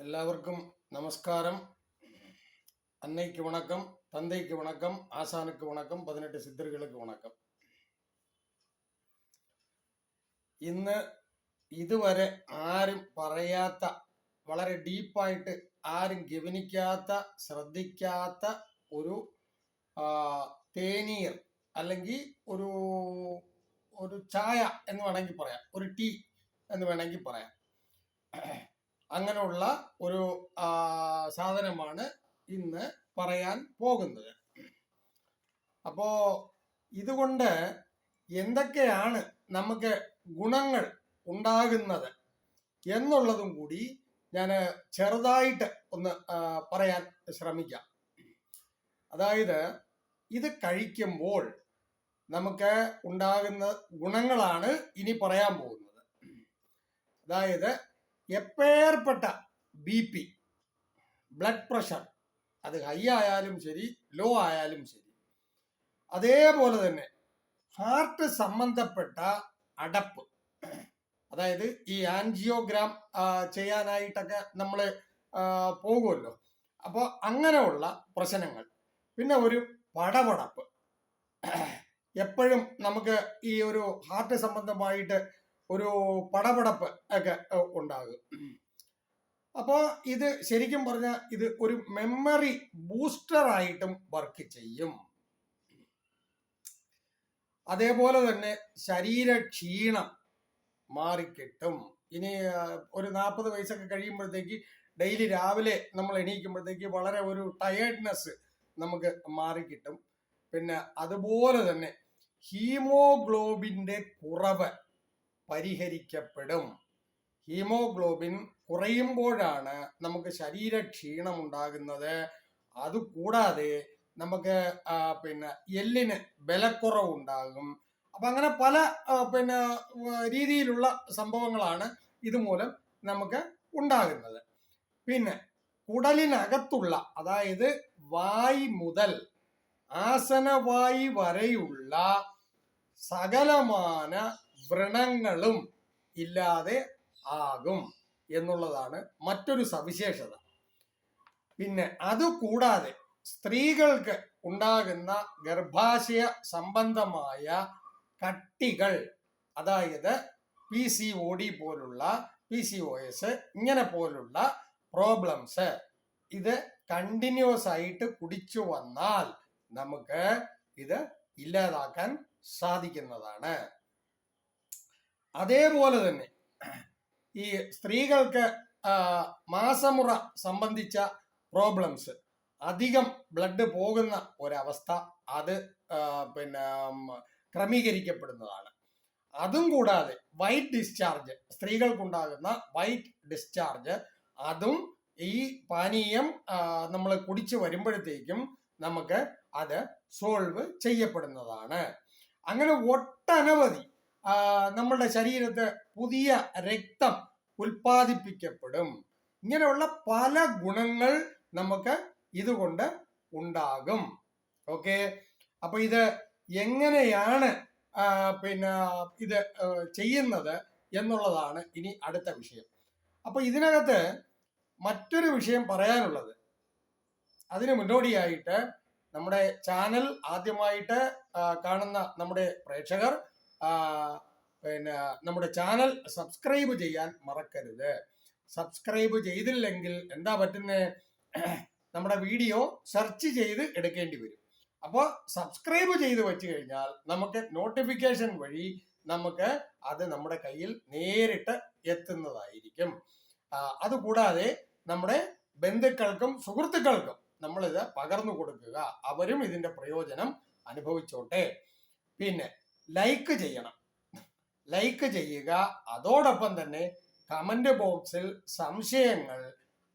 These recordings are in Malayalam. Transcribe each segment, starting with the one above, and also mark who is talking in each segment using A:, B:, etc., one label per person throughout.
A: எல்லாருக்கும் நமஸ்காரம் அன்னைக்கு வணக்கம் தந்தைக்கு வணக்கம் ஆசானுக்கு வணக்கம் பதினெட்டு சித்தர்களுக்கு வணக்கம் ഇന്ന് ഇതുവരെ ആരും പറയാത്ത വളരെ ഡീപ്പായിട്ട് ആരും ഗവനിക്കാത്ത ശ്രദ്ധിക്കാത്ത ഒരു ആ, തേനീർ അല്ലെങ്കിൽ ഒരു ഒരു ചായ എന്ന് വേണമെങ്കിൽ പറയാം ഒരു ടീ എന്ന് വേണമെങ്കിൽ പറയാം അങ്ങനെയുള്ള ഒരു സാധനമാണ് ഇന്ന് പറയാൻ പോകുന്നത്. അപ്പോ ഇതുകൊണ്ട് എന്തൊക്കെയാണ് നമുക്ക് ഗുണങ്ങൾ ഉണ്ടാകുന്നത് എന്നുള്ളതും കൂടി ഞാൻ ചെറുതായിട്ട് ഒന്ന് പറയാൻ ശ്രമിക്കാം. അതായത് ഇത് കഴിക്കുമ്പോൾ നമുക്ക് ഉണ്ടാകുന്ന ഗുണങ്ങളാണ് ഇനി പറയാൻ പോകുന്നത്. അതായത് എപ്പേർപ്പെട്ട ബി പി ബ്ലഡ് പ്രഷർ അത് ഹൈ ആയാലും ശരി ലോ ആയാലും ശരി. അതേപോലെ തന്നെ ഹാർട്ട് സംബന്ധപ്പെട്ട അടപ്പ്. അതായത് ഈ ആൻജിയോഗ്രാം ചെയ്യാനായിട്ടൊക്കെ നമ്മൾ പോകുമല്ലോ. അപ്പോൾ അങ്ങനെയുള്ള പ്രശ്നങ്ങൾ. പിന്നെ ഒരു പടപടപ്പ്. എപ്പോഴും നമുക്ക് ഈ ഒരു ഹാർട്ട് സംബന്ധമായിട്ട് ഒരു പടപടപ്പ് ഒക്കെ ഉണ്ടാകും. അപ്പോൾ ഇത് ശരിക്കും പറഞ്ഞാൽ ഇത് ഒരു മെമ്മറി ബൂസ്റ്റർ ആയിട്ടും വർക്ക് ചെയ്യും. അതേപോലെ തന്നെ ശരീര ക്ഷീണം മാറിക്കിട്ടും. ഇനി ഒരു നാൽപ്പത് വയസ്സൊക്കെ കഴിയുമ്പോഴത്തേക്ക് ഡെയിലി രാവിലെ നമ്മൾ എണീക്കുമ്പോഴത്തേക്ക് വളരെ ഒരു ടയേർഡ്നെസ് നമുക്ക് മാറിക്കിട്ടും. പിന്നെ അതുപോലെ തന്നെ ഹീമോഗ്ലോബിന്റെ കുറവ് പരിഹരിക്കപ്പെടും. ഹീമോഗ്ലോബിൻ കുറയുമ്പോഴാണ് നമുക്ക് ശരീര ക്ഷീണം ഉണ്ടാകുന്നത് അതുകൂടാതെ നമുക്ക് പിന്നെ എല്ലിന് ബലക്കുറവ് ഉണ്ടാകും അപ്പൊ അങ്ങനെ പല പിന്നെ രീതിയിലുള്ള സംഭവങ്ങളാണ് ഇതുമൂലം നമുക്ക് ഉണ്ടാകുന്നത്. പിന്നെ കുടലിനകത്തുള്ള അതായത് വായ് മുതൽ ആസനവായി വരെയുള്ള സകലമാന വ്രണങ്ങളും ഇല്ലാതെ ആകും എന്നുള്ളതാണ് മറ്റൊരു സവിശേഷത. പിന്നെ അതുകൂടാതെ സ്ത്രീകൾക്ക് ഉണ്ടാകുന്ന ഗർഭാശയ സംബന്ധമായ കട്ടികൾ അതായത് പി സി ഒ ഡി പോലുള്ള പി സി ഒ എസ് ഇങ്ങനെ പോലുള്ള പ്രോബ്ലംസ് ഇത് കണ്ടിന്യൂസ് ആയിട്ട് കുടിച്ചു വന്നാൽ നമുക്ക് ഇത് ഇല്ലാതാക്കാൻ സാധിക്കുന്നതാണ്. അതേപോലെ തന്നെ ഈ സ്ത്രീകൾക്ക് മാസമുറ സംബന്ധിച്ച പ്രോബ്ലംസ് അധികം ബ്ലഡ് പോകുന്ന ഒരവസ്ഥ അത് പിന്നെ ക്രമീകരിക്കപ്പെടുന്നതാണ്. അതും കൂടാതെ വൈറ്റ് ഡിസ്ചാർജ് സ്ത്രീകൾക്കുണ്ടാകുന്ന വൈറ്റ് ഡിസ്ചാർജ് അതും ഈ പാനീയം നമ്മൾ കുടിച്ചു വരുമ്പോഴത്തേക്കും നമുക്ക് അത് സോൾവ് ചെയ്യപ്പെടുന്നതാണ്. അങ്ങനെ ഒട്ടനവധി നമ്മളുടെ ശരീരത്ത് പുതിയ രക്തം ഉൽപ്പാദിപ്പിക്കപ്പെടും. ഇങ്ങനെയുള്ള പല ഗുണങ്ങൾ നമുക്ക് ഇതുകൊണ്ട് ഉണ്ടാകും. ഓക്കെ? അപ്പൊ ഇത് എങ്ങനെയാണ് പിന്നെ ഇത് ചെയ്യുന്നത് എന്നുള്ളതാണ് ഇനി അടുത്ത വിഷയം. അപ്പൊ ഇതിനകത്ത് മറ്റൊരു വിഷയം പറയാനുള്ളത്. അതിന് മുന്നോടിയായിട്ട് നമ്മുടെ ചാനൽ ആദ്യമായിട്ട് കാണുന്ന നമ്മുടെ പ്രേക്ഷകർ പിന്നെ നമ്മുടെ ചാനൽ സബ്സ്ക്രൈബ് ചെയ്യാൻ മറക്കരുത്. സബ്സ്ക്രൈബ് ചെയ്തില്ലെങ്കിൽ എന്താ പറ്റുന്നത് നമ്മുടെ വീഡിയോ സെർച്ച് ചെയ്ത് എടുക്കേണ്ടി വരും. അപ്പോൾ സബ്സ്ക്രൈബ് ചെയ്ത് വെച്ച് കഴിഞ്ഞാൽ നമുക്ക് നോട്ടിഫിക്കേഷൻ വഴി നമുക്ക് അത് നമ്മുടെ കയ്യിൽ നേരിട്ട് എത്തുന്നതായിരിക്കും. അതുകൂടാതെ നമ്മുടെ ബന്ധുക്കൾക്കും സുഹൃത്തുക്കൾക്കും നമ്മളിത് പകർന്നു കൊടുക്കുക. അവരും ഇതിന്റെ പ്രയോജനം അനുഭവിച്ചോട്ടെ. പിന്നെ ലൈക്ക് ചെയ്യണം. ലൈക്ക് ചെയ്യുക. അതോടൊപ്പം തന്നെ കമന്റ് ബോക്സിൽ സംശയങ്ങൾ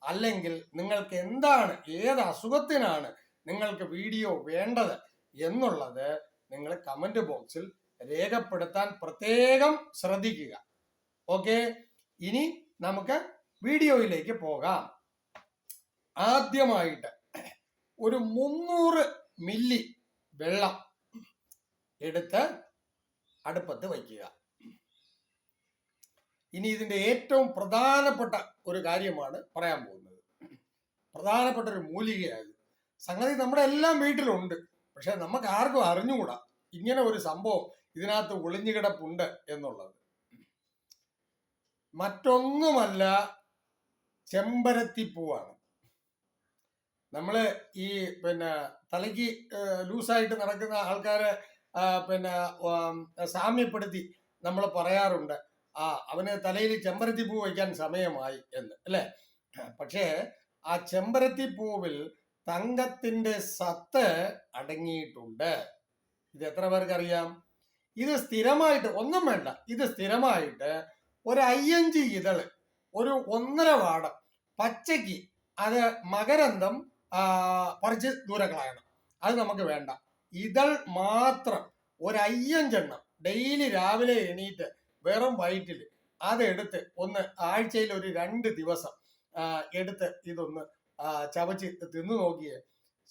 A: അല്ലെങ്കിൽ നിങ്ങൾക്ക് എന്താണ് ഏത് അസുഖത്തിനാണ് നിങ്ങൾക്ക് വീഡിയോ വേണ്ടത് എന്നുള്ളത് നിങ്ങൾ കമന്റ് ബോക്സിൽ രേഖപ്പെടുത്താൻ പ്രത്യേകം ശ്രദ്ധിക്കുക. ഓക്കെ ഇനി നമുക്ക് വീഡിയോയിലേക്ക് പോകാം. ആദ്യമായിട്ട് ഒരു മുന്നൂറ് മില്ലി വെള്ളം എടുത്ത് അടുപ്പത്ത് വയ്ക്കുക. ഇനി ഇതിന്റെ ഏറ്റവും പ്രധാനപ്പെട്ട ഒരു കാര്യമാണ് പറയാൻ പോകുന്നത്. പ്രധാനപ്പെട്ട ഒരു മൂലികയായത്. സംഗതി നമ്മുടെ എല്ലാം വീട്ടിലുണ്ട്. പക്ഷെ നമുക്ക് ആർക്കും അറിഞ്ഞുകൂടാ. ഇങ്ങനെ ഒരു സംഭവം ഇതിനകത്ത് ഒളിഞ്ഞു കിടപ്പുണ്ട് എന്നുള്ളത്. മറ്റൊന്നുമല്ല ചെമ്പരത്തിപ്പൂവാണ്. നമ്മൾ ഈ പിന്നെ തലയ്ക്ക് ലൂസായിട്ട് നടക്കുന്ന ആൾക്കാരെ പിന്നെ സാമ്യപ്പെടുത്തി നമ്മൾ പറയാറുണ്ട്. ആ അവന് തലയിൽ ചെമ്പരത്തി പൂ വയ്ക്കാൻ സമയമായി എന്ന് അല്ലേ? പക്ഷേ ആ ചെമ്പരത്തി പൂവിൽ തങ്കത്തിന്റെ സത്ത് അടങ്ങിയിട്ടുണ്ട്. ഇത് എത്ര പേർക്കറിയാം? ഇത് സ്ഥിരമായിട്ട് ഒന്നും വേണ്ട ഇത് സ്ഥിരമായിട്ട് ഒരു അയ്യഞ്ച് ഇതൾ ഒരു ഒന്നര വാടം പച്ചയ്ക്ക് അത് മകരന്തം പറിച്ച് ദൂരെ കളയണം അത് നമുക്ക് വേണ്ട. ഇതൾ മാത്രം ഒരു അയ്യഞ്ചെണ്ണം ഡെയിലി രാവിലെ എണീറ്റ് വെറും വയറ്റിൽ അതെടുത്ത് ഒന്ന് ആഴ്ചയിൽ ഒരു രണ്ട് ദിവസം എടുത്ത് ഇതൊന്ന് ചവച്ച് തിന്നു നോക്കിയേ.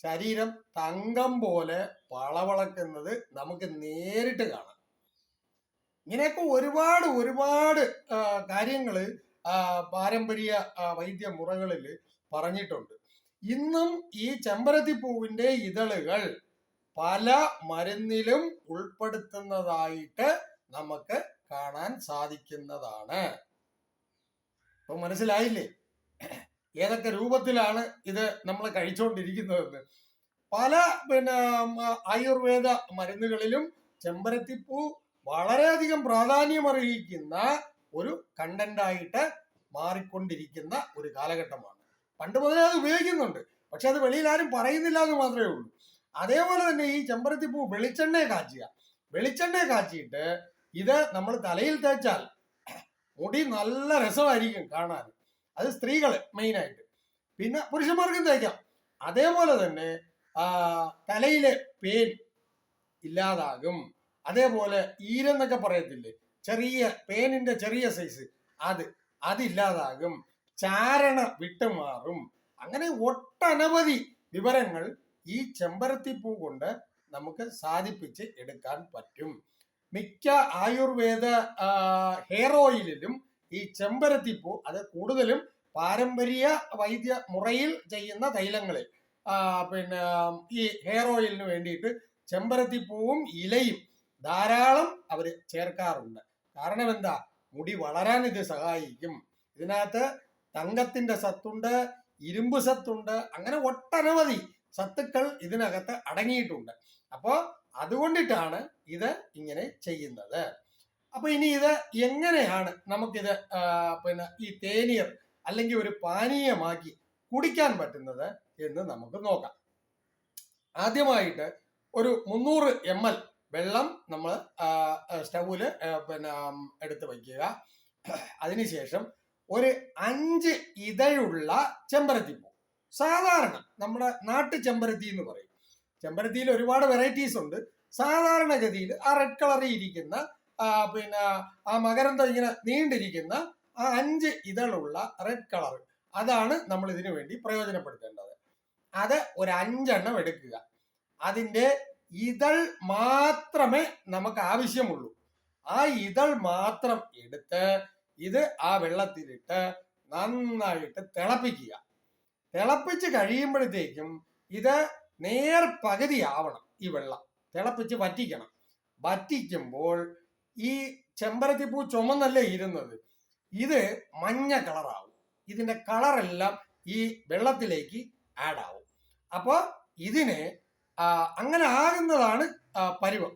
A: ശരീരം തങ്കം പോലെ വളവളക്കുന്നത് നമുക്ക് നേരിട്ട് കാണാം. ഇങ്ങനെയൊക്കെ ഒരുപാട് ഒരുപാട് കാര്യങ്ങൾ പാരമ്പര്യ വൈദ്യ മുറകളിൽ പറഞ്ഞിട്ടുണ്ട്. ഇന്നും ഈ ചെമ്പരത്തി പൂവിന്റെ ഇതളുകൾ പല മരുന്നിലും ഉൾപ്പെടുത്തുന്നതായിട്ട് നമുക്ക് കാണാൻ സാധിക്കുന്നതാണ്. ഇപ്പൊ മനസ്സിലായില്ലേ? ഏതൊക്കെ രൂപത്തിലാണ് ഇത് നമ്മൾ കഴിച്ചുകൊണ്ടിരിക്കുന്നതെന്ന് പല പിന്നെ ആയുർവേദ മരുന്നുകളിലും ചെമ്പരത്തിപ്പൂ വളരെയധികം പ്രാധാന്യമർഹിക്കുന്ന ഒരു കണ്ടന്റായിട്ട് മാറിക്കൊണ്ടിരിക്കുന്ന ഒരു കാലഘട്ടമാണ്. പണ്ട് മുതലേ അത് ഉപയോഗിക്കുന്നുണ്ട്. പക്ഷെ അത് വെളിയിൽ ആരും പറയുന്നില്ല എന്ന് മാത്രമേ ഉള്ളൂ. അതേപോലെ തന്നെ ഈ ചെമ്പരത്തിപ്പൂ വെളിച്ചെണ്ണ കാച്ചുക വെളിച്ചെണ്ണ കാച്ചിയിട്ട് ഇത് നമ്മൾ തലയിൽ തേച്ചാൽ മുടി നല്ല രസമായിരിക്കും കാണാൻ. അത് സ്ത്രീകൾ മെയിനായിട്ട്. പിന്നെ പുരുഷന്മാർക്കും തേക്കാം. അതേപോലെ തന്നെ തലയിലെ പേൻ ഇല്ലാതാകും. അതേപോലെ ഈരെന്നൊക്കെ പറയത്തില്ലേ? ചെറിയ പേനിന്റെ ചെറിയ സൈസ് അത് അതില്ലാതാകും ചാരണ വിട്ടുമാറും. അങ്ങനെ ഒട്ടനവധി വിവരങ്ങൾ ഈ ചെമ്പരത്തി പൂ കൊണ്ട് നമുക്ക് സാധിപ്പിച്ച് എടുക്കാൻ പറ്റും. മിക്ക ആയുർവേദ ഹെയർ ഓയിലിലും ഈ ചെമ്പരത്തി പൂ അത് കൂടുതലും പാരമ്പര്യ വൈദ്യ മുറയിൽ ചെയ്യുന്ന തൈലങ്ങളിൽ പിന്നെ ഈ ഹെയർ ഓയിലിന് വേണ്ടിയിട്ട് ചെമ്പരത്തി പൂവും ഇലയും ധാരാളം അവർ ചേർക്കാറുണ്ട്. കാരണം എന്താ? മുടി വളരാൻ ഇത് സഹായിക്കും. ഇതിനകത്ത് തങ്കത്തിന്റെ സത്തുണ്ട് ഇരുമ്പ് സത്തുണ്ട് അങ്ങനെ ഒട്ടനവധി സത്തുക്കൾ ഇതിനകത്ത് അടങ്ങിയിട്ടുണ്ട്. അപ്പോൾ അതുകൊണ്ടിട്ടാണ് ഇത് ഇങ്ങനെ ചെയ്യുന്നത്. അപ്പൊ ഇനി ഇത് എങ്ങനെയാണ് നമുക്കിത് പിന്നെ ഈ തേനീർ അല്ലെങ്കിൽ ഒരു പാനീയമാക്കി കുടിക്കാൻ പറ്റുന്നത് എന്ന് നമുക്ക് നോക്കാം. ആദ്യമായിട്ട് ഒരു മുന്നൂറ് എം എൽ വെള്ളം നമ്മൾ സ്റ്റൗവിൽ പിന്നെ എടുത്ത് വയ്ക്കുക. അതിനുശേഷം ഒരു അഞ്ച് ഇതഴുള്ള ചെമ്പരത്തിപ്പൂ. സാധാരണ നമ്മുടെ നാട്ടു ചെമ്പരത്തി എന്ന് പറയും. ചെമ്പരത്തിയിൽ ഒരുപാട് വെറൈറ്റീസ് ഉണ്ട്. സാധാരണഗതിയിൽ ആ റെഡ് കളറിൽ ഇരിക്കുന്ന പിന്നെ ആ മകരന്ത ഇങ്ങനെ നീണ്ടിരിക്കുന്ന ആ അഞ്ച് ഇതളുള്ള റെഡ് കളർ അതാണ് നമ്മൾ ഇതിനു വേണ്ടി പ്രയോജനപ്പെടുത്തേണ്ടത്. അത് ഒരു അഞ്ചെണ്ണം എടുക്കുക. അതിന്റെ ഇതൾ മാത്രമേ നമുക്ക് ആവശ്യമുള്ളൂ. ആ ഇതൾ മാത്രം എടുത്ത് ഇത് ആ വെള്ളത്തിലിട്ട് നന്നായിട്ട് തിളപ്പിക്കുക. തിളപ്പിച്ച് കഴിയുമ്പോഴത്തേക്കും ഇത് നേർ പകുതി ആവണം ഈ വെള്ളം. തിളപ്പിച്ച് വറ്റിക്കണം. വറ്റിക്കുമ്പോൾ ഈ ചെമ്പരത്തിപ്പൂ ചുമന്നല്ലേ ഇരുന്നത്? ഇത് മഞ്ഞ കളറാവും ഇതിന്റെ കളറെല്ലാം ഈ വെള്ളത്തിലേക്ക് ആഡ് ആവും. അപ്പോൾ ഇതിനെ അങ്ങനെ ആകുന്നതാണ് പരിവം.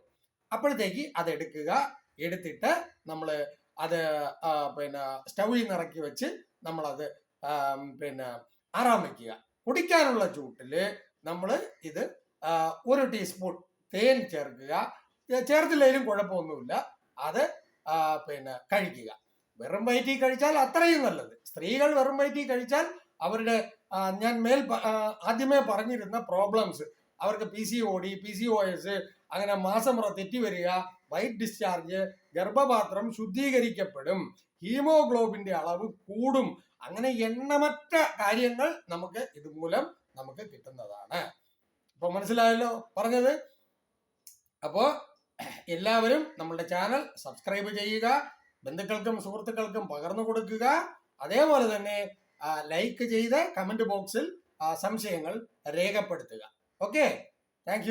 A: അപ്പോഴത്തേക്ക് അത് എടുക്കുക. എടുത്തിട്ട് നമ്മൾ അത് പിന്നെ സ്റ്റൗവിൽ നിന്ന് ഇറക്കി വെച്ച് നമ്മളത് പിന്നെ ആറാൻ വയ്ക്കുക. കുടിക്കാനുള്ള ചൂട്ടിൽ നമ്മൾ ഇത് ഒരു ടീസ്പൂൺ തേൻ ചേർക്കുക. ചേർത്തില്ലെങ്കിലും കുഴപ്പമൊന്നുമില്ല. അത് പിന്നെ കഴിക്കുക. വെറും വയറ്റി കഴിച്ചാൽ അത്രയും നല്ലത്. സ്ത്രീകൾ വെറും വയറ്റി കഴിച്ചാൽ അവരുടെ ഞാൻ മേൽ ആദ്യമേ പറഞ്ഞിരുന്ന പ്രോബ്ലംസ് അവർക്ക് P C O D P C O S അങ്ങനെ മാസമുറ തെറ്റി വരിക വൈറ്റ് ഡിസ്ചാർജ് ഗർഭപാത്രം ശുദ്ധീകരിക്കപ്പെടും ഹീമോഗ്ലോബിന്റെ അളവ് കൂടും അങ്ങനെ എണ്ണമറ്റ കാര്യങ്ങൾ നമുക്ക് ഇതുമൂലം നമുക്ക് കിട്ടുന്നതാണ്. ഇപ്പൊ മനസ്സിലായല്ലോ പറഞ്ഞത്? അപ്പോ എല്ലാവരും നമ്മളുടെ ചാനൽ സബ്സ്ക്രൈബ് ചെയ്യുക ബന്ധുക്കൾക്കും സുഹൃത്തുക്കൾക്കും പകർന്നു കൊടുക്കുക. അതേപോലെ തന്നെ ലൈക്ക് ചെയ്ത് കമന്റ് ബോക്സിൽ സംശയങ്ങൾ രേഖപ്പെടുത്തുക. Okay thank